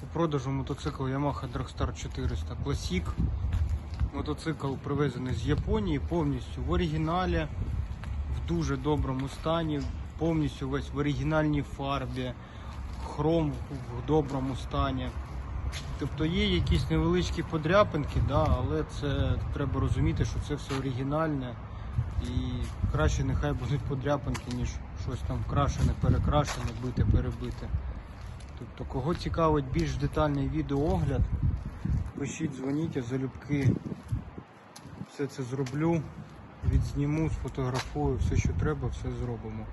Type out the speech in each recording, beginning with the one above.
У продажу мотоцикл Yamaha Dragstar 400 Classic. Мотоцикл привезений з Японії повністю в оригіналі, в дуже доброму стані, повністю весь в оригінальній фарбі, хром в доброму стані. Тобто є якісь невеличкі подряпинки, да, але це треба розуміти, що це все оригінальне. І краще нехай будуть подряпинки, ніж щось там крашене, перекрашене, бите, перебите. Тобто, кого цікавить більш детальний відеоогляд, пишіть, дзвоніть, залюбки все це зроблю, відзніму, сфотографую, все, що треба, все зробимо.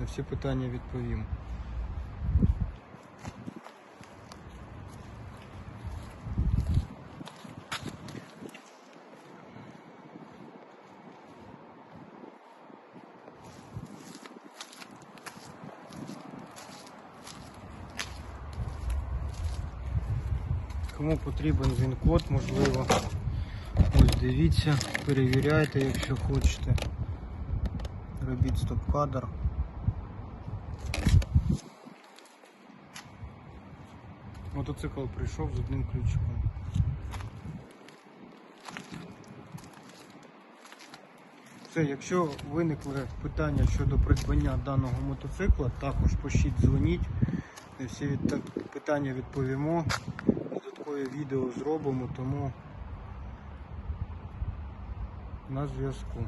На всі питання відповім. Кому потрібен він-код, можливо. Ось дивіться, перевіряйте, якщо хочете. Робіть стоп-кадр. Мотоцикл прийшов з одним ключиком. Все, якщо виникли питання щодо придбання даного мотоцикла, також пишіть, дзвоніть. Всі питання відповімо. Додаткові відео зробимо, тому на зв'язку.